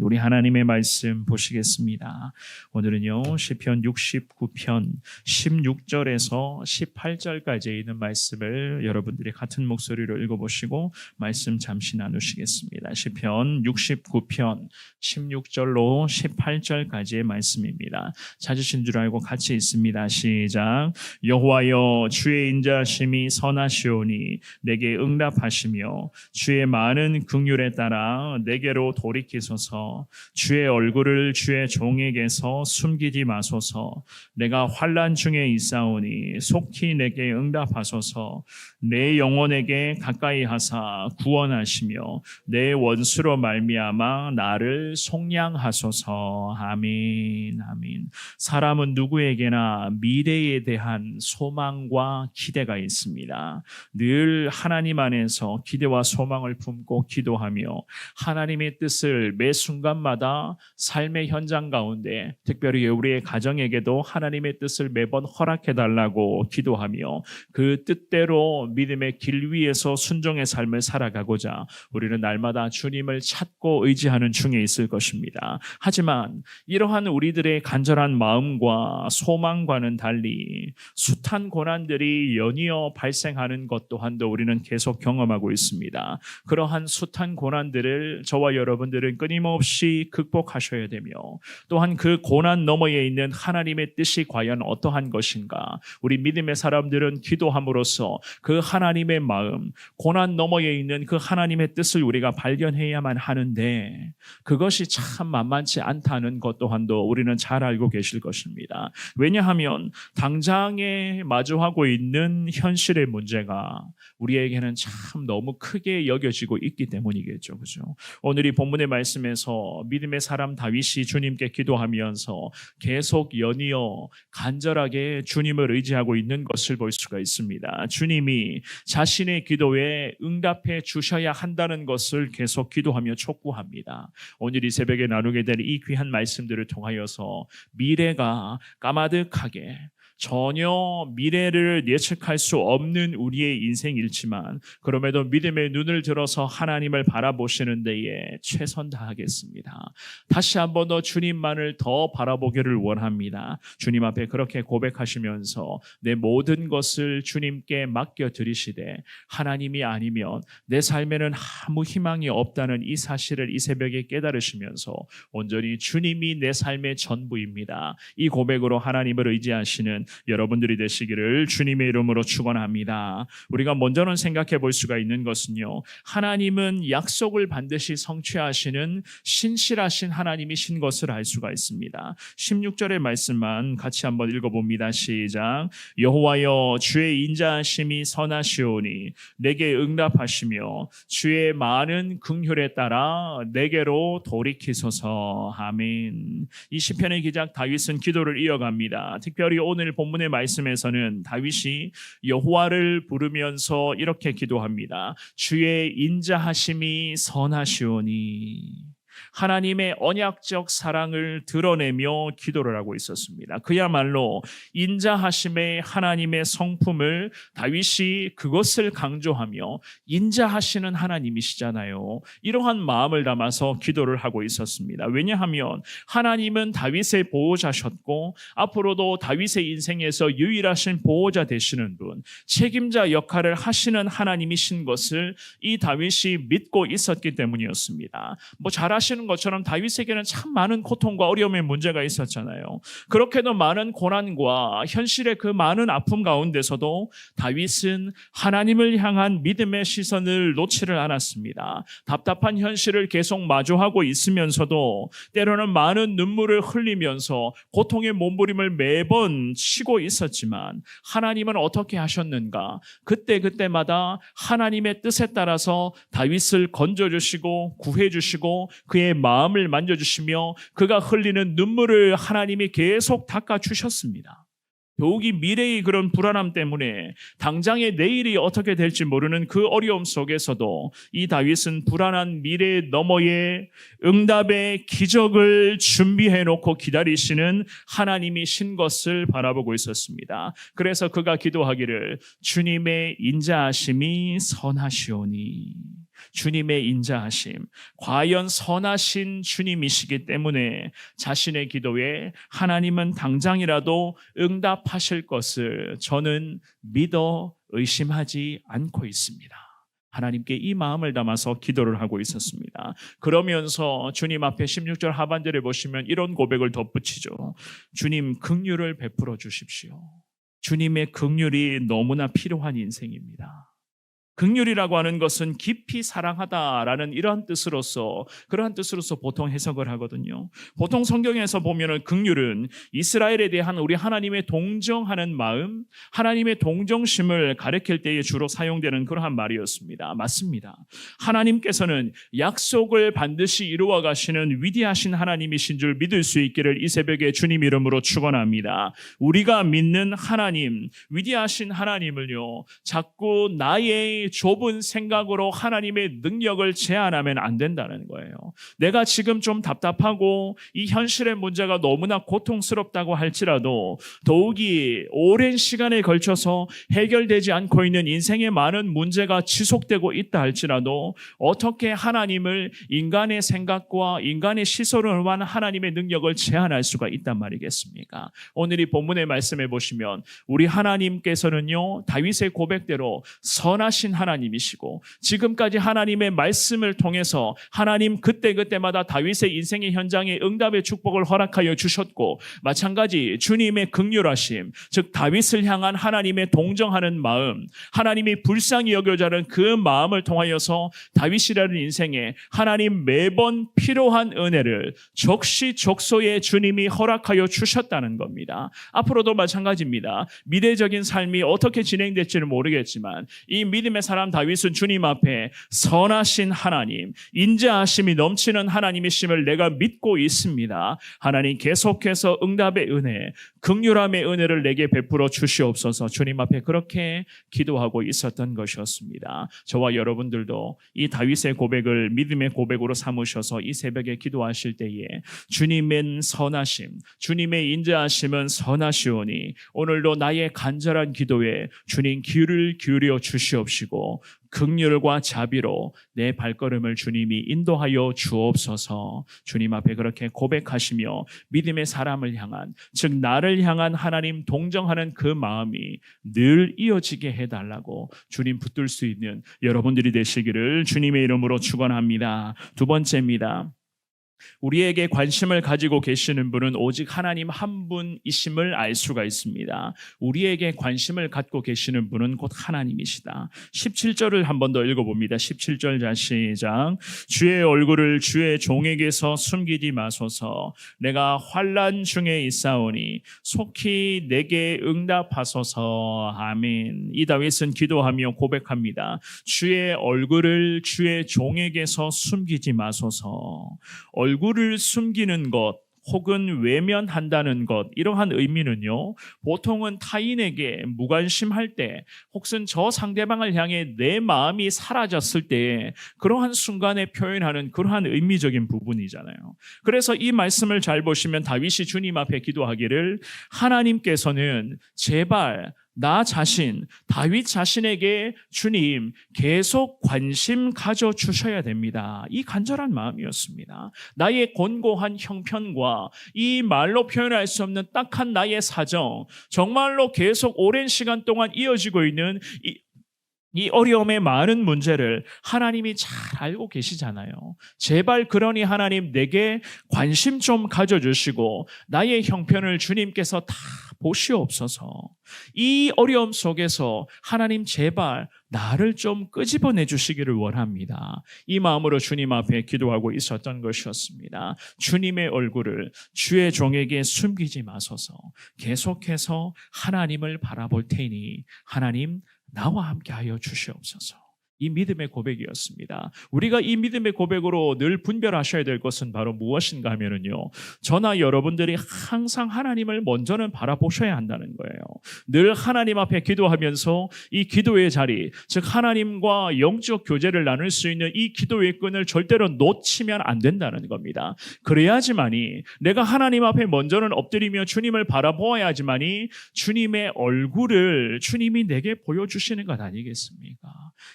우리 하나님의 말씀 보시겠습니다. 오늘은요, 시편 69편 16절에서 18절까지 있는 말씀을 여러분들이 같은 목소리로 읽어보시고 말씀 잠시 나누시겠습니다. 시편 69편 16절로 18절까지의 말씀입니다. 찾으신 줄 알고 같이 있습니다. 시작. 여호와여 주의 인자심이 선하시오니 내게 응답하시며 주의 많은 긍휼에 따라 내게로 돌이키소서 주의 얼굴을 주의 종에게서 숨기지 마소서. 내가 환란 중에 있사오니 속히 내게 응답하소서. 내 영혼에게 가까이 하사 구원하시며 내 원수로 말미암아 나를 속량하소서. 아멘 아멘. 사람은 누구에게나 미래에 대한 소망과 기대가 있습니다. 늘 하나님 안에서 기대와 소망을 품고 기도하며 하나님의 뜻을 매순 간마다 삶의 현장 가운데 특별히 우리의 가정에게도 하나님의 뜻을 매번 허락해 달라고 기도하며 그 뜻대로 믿음의 길 위에서 순종의 삶을 살아가고자 우리는 날마다 주님을 찾고 의지하는 중에 있을 것입니다. 하지만 이러한 우리들의 간절한 마음과 소망과는 달리 숱한 고난들이 연이어 발생하는 것 또한도 우리는 계속 경험하고 있습니다. 그러한 숱한 고난들을 저와 여러분들은 끊임없이 극복하셔야 되며 또한 그 고난 너머에 있는 하나님의 뜻이 과연 어떠한 것인가 우리 믿음의 사람들은 기도함으로써 그 하나님의 마음 고난 너머에 있는 그 하나님의 뜻을 우리가 발견해야만 하는데 그것이 참 만만치 않다는 것 또한도 우리는 잘 알고 계실 것입니다. 왜냐하면 당장에 마주하고 있는 현실의 문제가 우리에게는 참 너무 크게 여겨지고 있기 때문이겠죠. 그죠? 오늘 이 본문의 말씀에서 믿음의 사람 다윗이 주님께 기도하면서 계속 연이어 간절하게 주님을 의지하고 있는 것을 볼 수가 있습니다. 주님이 자신의 기도에 응답해 주셔야 한다는 것을 계속 기도하며 촉구합니다. 오늘 이 새벽에 나누게 될 이 귀한 말씀들을 통하여서 미래가 까마득하게 전혀 미래를 예측할 수 없는 우리의 인생일지만 그럼에도 믿음의 눈을 들어서 하나님을 바라보시는 데에 최선 다하겠습니다. 다시 한 번 더 주님만을 더 바라보기를 원합니다. 주님 앞에 그렇게 고백하시면서 내 모든 것을 주님께 맡겨 드리시되 하나님이 아니면 내 삶에는 아무 희망이 없다는 이 사실을 이 새벽에 깨달으시면서 온전히 주님이 내 삶의 전부입니다. 이 고백으로 하나님을 의지하시는 여러분들이 되시기를 주님의 이름으로 축원합니다. 우리가 먼저는 생각해 볼 수가 있는 것은요. 하나님은 약속을 반드시 성취하시는 신실하신 하나님이신 것을 알 수가 있습니다. 16절의 말씀만 같이 한번 읽어 봅니다. 시작. 여호와여 주의 인자하심이 선하시오니 내게 응답하시며 주의 많은 긍휼에 따라 내게로 돌이키소서. 아멘. 이 시편의 기작 다윗은 기도를 이어갑니다. 특별히 오늘 본문의 말씀에서는 다윗이 여호와를 부르면서 이렇게 기도합니다. 주의 인자하심이 선하시오니 하나님의 언약적 사랑을 드러내며 기도를 하고 있었습니다. 그야말로 인자하심의 하나님의 성품을 다윗이 그것을 강조하며 인자하시는 하나님이시잖아요. 이러한 마음을 담아서 기도를 하고 있었습니다. 왜냐하면 하나님은 다윗의 보호자셨고 앞으로도 다윗의 인생에서 유일하신 보호자 되시는 분, 책임자 역할을 하시는 하나님이신 것을 이 다윗이 믿고 있었기 때문이었습니다. 뭐 잘하시는 것처럼 다윗에게는 참 많은 고통과 어려움의 문제가 있었잖아요. 그렇게도 많은 고난과 현실의 그 많은 아픔 가운데서도 다윗은 하나님을 향한 믿음의 시선을 놓지를 않았습니다. 답답한 현실을 계속 마주하고 있으면서도 때로는 많은 눈물을 흘리면서 고통의 몸부림을 매번 치고 있었지만 하나님은 어떻게 하셨는가? 그때 그때마다 하나님의 뜻에 따라서 다윗을 건져 주시고 구해 주시고 그의 마음을 만져주시며 그가 흘리는 눈물을 하나님이 계속 닦아주셨습니다. 더욱이 미래의 그런 불안함 때문에 당장의 내일이 어떻게 될지 모르는 그 어려움 속에서도 이 다윗은 불안한 미래 너머에 응답의 기적을 준비해 놓고 기다리시는 하나님이 신 것을 바라보고 있었습니다. 그래서 그가 기도하기를 주님의 인자하심이 선하시오니 주님의 인자하심, 과연 선하신 주님이시기 때문에 자신의 기도에 하나님은 당장이라도 응답하실 것을 저는 믿어 의심하지 않고 있습니다. 하나님께 이 마음을 담아서 기도를 하고 있었습니다. 그러면서 주님 앞에 16절 하반절에 보시면 이런 고백을 덧붙이죠. 주님 긍휼을 베풀어 주십시오. 주님의 긍휼이 너무나 필요한 인생입니다. 극률이라고 하는 것은 깊이 사랑하다라는 이러한 뜻으로서 그러한 뜻으로서 보통 해석을 하거든요. 보통 성경에서 보면은 극률은 이스라엘에 대한 우리 하나님의 동정하는 마음, 하나님의 동정심을 가리킬 때에 주로 사용되는 그러한 말이었습니다. 맞습니다. 하나님께서는 약속을 반드시 이루어 가시는 위대하신 하나님이신 줄 믿을 수 있기를 이 새벽에 주님 이름으로 축원합니다. 우리가 믿는 하나님, 위대하신 하나님을요. 자꾸 나의 좁은 생각으로 하나님의 능력을 제한하면 안 된다는 거예요. 내가 지금 좀 답답하고 이 현실의 문제가 너무나 고통스럽다고 할지라도 더욱이 오랜 시간에 걸쳐서 해결되지 않고 있는 인생의 많은 문제가 지속되고 있다 할지라도 어떻게 하나님을 인간의 생각과 인간의 시선으로만 하나님의 능력을 제한할 수가 있단 말이겠습니까? 오늘 이 본문의 말씀해 보시면 우리 하나님께서는요 다윗의 고백대로 선하신 하나님이시고 지금까지 하나님의 말씀을 통해서 하나님 그때그때마다 다윗의 인생의 현장에 응답의 축복을 허락하여 주셨고 마찬가지 주님의 극률하심 즉 다윗을 향한 하나님의 동정하는 마음 하나님이 불쌍히 여겨자는 그 마음을 통하여서 다윗이라는 인생에 하나님 매번 필요한 은혜를 적시적소에 주님이 허락하여 주셨다는 겁니다. 앞으로도 마찬가지입니다. 미래적인 삶이 어떻게 진행될지는 모르겠지만 이 믿음의 사람 다윗은 주님 앞에 선하신 하나님, 인자하심이 넘치는 하나님이심을 내가 믿고 있습니다. 하나님 계속해서 응답의 은혜, 극률함의 은혜를 내게 베풀어 주시옵소서. 주님 앞에 그렇게 기도하고 있었던 것이었습니다. 저와 여러분들도 이 다윗의 고백을 믿음의 고백으로 삼으셔서 이 새벽에 기도하실 때에 주님은 선하심, 주님의 인자하심은 선하시오니 오늘도 나의 간절한 기도에 주님 귀를 기울여 주시옵 시고 극률과 자비로 내 발걸음을 주님이 인도하여 주옵소서. 주님 앞에 그렇게 고백하시며 믿음의 사람을 향한 즉 나를 향한 하나님 동정하는 그 마음이 늘 이어지게 해 달라고 주님 붙들 수 있는 여러분들이 되시기를 주님의 이름으로 축원합니다. 두 번째입니다. 우리에게 관심을 가지고 계시는 분은 오직 하나님 한 분이심을 알 수가 있습니다. 우리에게 관심을 갖고 계시는 분은 곧 하나님이시다. 17절을 한 번 더 읽어봅니다. 17절 자 시작. 주의 얼굴을 주의 종에게서 숨기지 마소서. 내가 환란 중에 있사오니 속히 내게 응답하소서. 아멘. 이 다윗은 기도하며 고백합니다. 주의 얼굴을 주의 종에게서 숨기지 마소서. 얼굴을 숨기는 것 혹은 외면한다는 것 이러한 의미는요 보통은 타인에게 무관심할 때 혹은 저 상대방을 향해 내 마음이 사라졌을 때 그러한 순간에 표현하는 그러한 의미적인 부분이잖아요. 그래서 이 말씀을 잘 보시면 다윗이 주님 앞에 기도하기를 하나님께서는 제발 나 자신, 다윗 자신에게 주님 계속 관심 가져 주셔야 됩니다. 이 간절한 마음이었습니다. 나의 곤고한 형편과 이 말로 표현할 수 없는 딱한 나의 사정, 정말로 계속 오랜 시간 동안 이어지고 있는 이, 이 어려움의 많은 문제를 하나님이 잘 알고 계시잖아요. 제발 그러니 하나님 내게 관심 좀 가져주시고 나의 형편을 주님께서 다 보시옵소서. 이 어려움 속에서 하나님 제발 나를 좀 끄집어내 주시기를 원합니다. 이 마음으로 주님 앞에 기도하고 있었던 것이었습니다. 주님의 얼굴을 주의 종에게 숨기지 마소서. 계속해서 하나님을 바라볼 테니 하나님 나와 함께 하여 주시옵소서. 이 믿음의 고백이었습니다. 우리가 이 믿음의 고백으로 늘 분별하셔야 될 것은 바로 무엇인가 하면은요. 저나 여러분들이 항상 하나님을 먼저는 바라보셔야 한다는 거예요. 늘 하나님 앞에 기도하면서 이 기도의 자리, 즉 하나님과 영적 교제를 나눌 수 있는 이 기도의 끈을 절대로 놓치면 안 된다는 겁니다. 그래야지만이 내가 하나님 앞에 먼저는 엎드리며 주님을 바라보아야지만이 주님의 얼굴을 주님이 내게 보여주시는 것 아니겠습니까?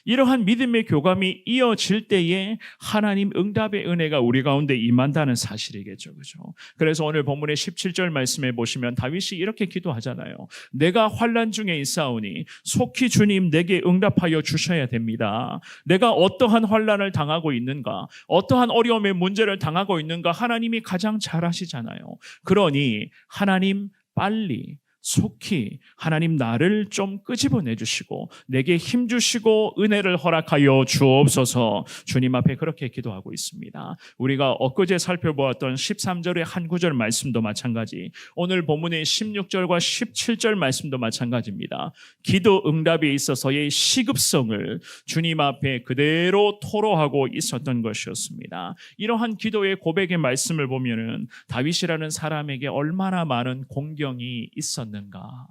이러한 이러한 믿음의 교감이 이어질 때에 하나님 응답의 은혜가 우리 가운데 임한다는 사실이겠죠. 그죠? 그래서 오늘 본문의 17절 말씀에 보시면 다윗이 이렇게 기도하잖아요. 내가 환란 중에 있사오니 속히 주님 내게 응답하여 주셔야 됩니다. 내가 어떠한 환란을 당하고 있는가, 어떠한 어려움의 문제를 당하고 있는가 하나님이 가장 잘 아시잖아요. 그러니 하나님 빨리 속히 하나님 나를 좀 끄집어내 주시고 내게 힘 주시고 은혜를 허락하여 주옵소서 주님 앞에 그렇게 기도하고 있습니다. 우리가 엊그제 살펴보았던 13절의 한 구절 말씀도 마찬가지 오늘 본문의 16절과 17절 말씀도 마찬가지입니다. 기도 응답에 있어서의 시급성을 주님 앞에 그대로 토로하고 있었던 것이었습니다. 이러한 기도의 고백의 말씀을 보면은 다윗이라는 사람에게 얼마나 많은 공경이 있었 는가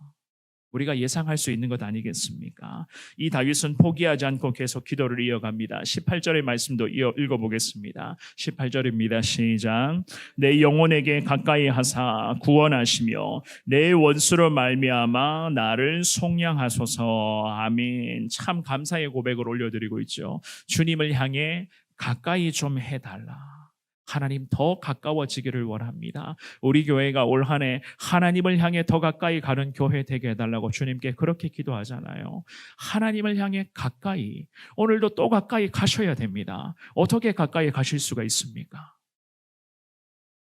우리가 예상할 수 있는 것 아니겠습니까? 이 다윗은 포기하지 않고 계속 기도를 이어갑니다. 18절의 말씀도 이어 읽어보겠습니다. 18절입니다. 시작. 내 영혼에게 가까이 하사 구원하시며 내 원수로 말미암아 나를 속량하소서. 아멘. 참 감사의 고백을 올려드리고 있죠. 주님을 향해 가까이 좀 해달라. 하나님 더 가까워지기를 원합니다. 우리 교회가 올 한 해 하나님을 향해 더 가까이 가는 교회 되게 해달라고 주님께 그렇게 기도하잖아요. 하나님을 향해 가까이, 오늘도 또 가까이 가셔야 됩니다. 어떻게 가까이 가실 수가 있습니까?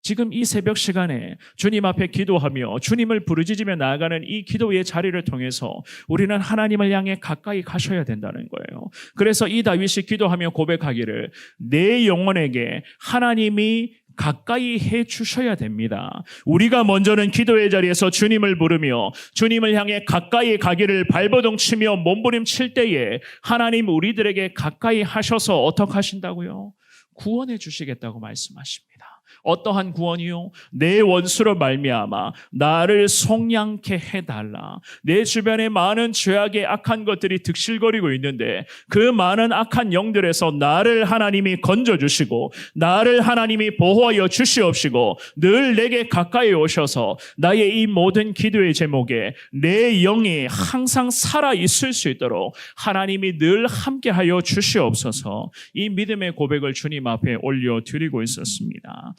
지금 이 새벽 시간에 주님 앞에 기도하며 주님을 부르짖으며 나아가는 이 기도의 자리를 통해서 우리는 하나님을 향해 가까이 가셔야 된다는 거예요. 그래서 이 다윗이 기도하며 고백하기를 내 영혼에게 하나님이 가까이 해 주셔야 됩니다. 우리가 먼저는 기도의 자리에서 주님을 부르며 주님을 향해 가까이 가기를 발버둥 치며 몸부림칠 때에 하나님 우리들에게 가까이 하셔서 어떻게 하신다고요? 구원해 주시겠다고 말씀하십니다. 어떠한 구원이요? 내 원수로 말미암아 나를 속량케 해달라. 내 주변에 많은 죄악의 악한 것들이 득실거리고 있는데 그 많은 악한 영들에서 나를 하나님이 건져주시고 나를 하나님이 보호하여 주시옵시고 늘 내게 가까이 오셔서 나의 이 모든 기도의 제목에 내 영이 항상 살아 있을 수 있도록 하나님이 늘 함께하여 주시옵소서 이 믿음의 고백을 주님 앞에 올려드리고 있었습니다.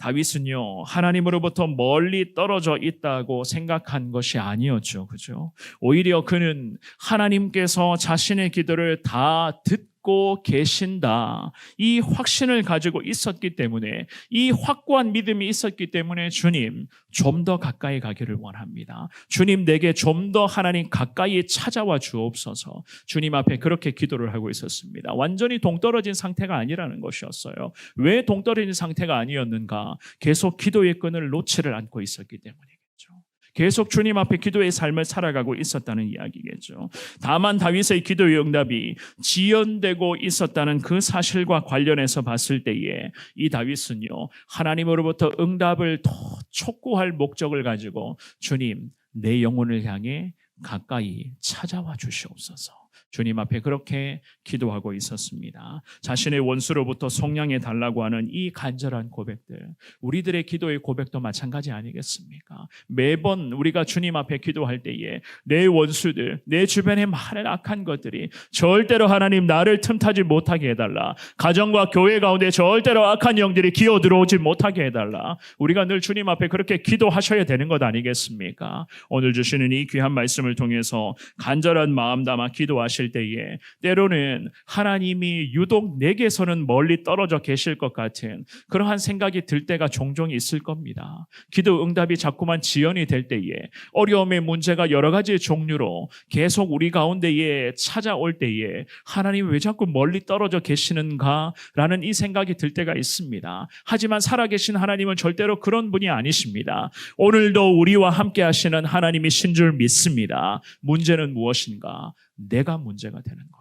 다윗은요, 하나님으로부터 멀리 떨어져 있다고 생각한 것이 아니었죠. 그죠? 오히려 그는 하나님께서 자신의 기도를 다 듣고 계신다. 이 확신을 가지고 있었기 때문에, 이 확고한 믿음이 있었기 때문에 주님, 좀 더 가까이 가기를 원합니다. 주님, 내게 좀 더 하나님 가까이 찾아와 주옵소서. 주님 앞에 그렇게 기도를 하고 있었습니다. 완전히 동떨어진 상태가 아니라는 것이었어요. 왜 동떨어진 상태가 아니었는가? 계속 기도의 끈을 놓지를 않고 있었기 때문이겠죠. 계속 주님 앞에 기도의 삶을 살아가고 있었다는 이야기겠죠. 다만 다윗의 기도의 응답이 지연되고 있었다는 그 사실과 관련해서 봤을 때에 이 다윗은요 하나님으로부터 응답을 더 촉구할 목적을 가지고 주님 내 영혼을 향해 가까이 찾아와 주시옵소서. 주님 앞에 그렇게 기도하고 있었습니다. 자신의 원수로부터 속량해 달라고 하는 이 간절한 고백들, 우리들의 기도의 고백도 마찬가지 아니겠습니까? 매번 우리가 주님 앞에 기도할 때에 내 원수들, 내 주변에 많은 악한 것들이 절대로 하나님 나를 틈타지 못하게 해달라. 가정과 교회 가운데 절대로 악한 영들이 기어 들어오지 못하게 해달라. 우리가 늘 주님 앞에 그렇게 기도하셔야 되는 것 아니겠습니까? 오늘 주시는 이 귀한 말씀을 통해서 간절한 마음 담아 기도하 시 하실 때에 때로는 하나님이 유독 내게서는 멀리 떨어져 계실 것 같은 그러한 생각이 들 때가 종종 있을 겁니다. 기도 응답이 자꾸만 지연이 될 때에 어려움의 문제가 여러 가지 종류로 계속 우리 가운데에 찾아올 때에 하나님 왜 자꾸 멀리 떨어져 계시는가라는 이 생각이 들 때가 있습니다. 하지만 살아계신 하나님은 절대로 그런 분이 아니십니다. 오늘도 우리와 함께 하시는 하나님이신 줄 믿습니다. 문제는 무엇인가? 내가 문제가 되는 거겠죠.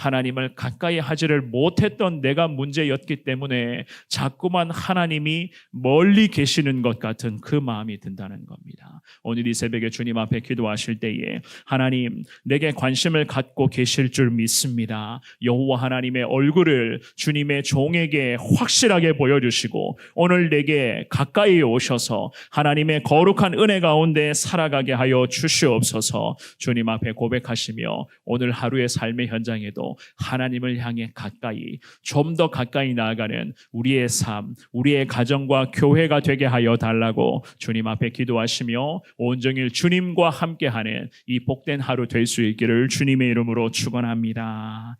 하나님을 가까이 하지를 못했던 내가 문제였기 때문에 자꾸만 하나님이 멀리 계시는 것 같은 그 마음이 든다는 겁니다. 오늘 이 새벽에 주님 앞에 기도하실 때에 하나님 내게 관심을 갖고 계실 줄 믿습니다. 여호와 하나님의 얼굴을 주님의 종에게 확실하게 보여주시고 오늘 내게 가까이 오셔서 하나님의 거룩한 은혜 가운데 살아가게 하여 주시옵소서 주님 앞에 고백하시며 오늘 하루의 삶의 현장에도 하나님을 향해 가까이 좀 더 가까이 나아가는 우리의 삶, 우리의 가정과 교회가 되게 하여 달라고 주님 앞에 기도하시며 온종일 주님과 함께하는 이 복된 하루 될 수 있기를 주님의 이름으로 축원합니다.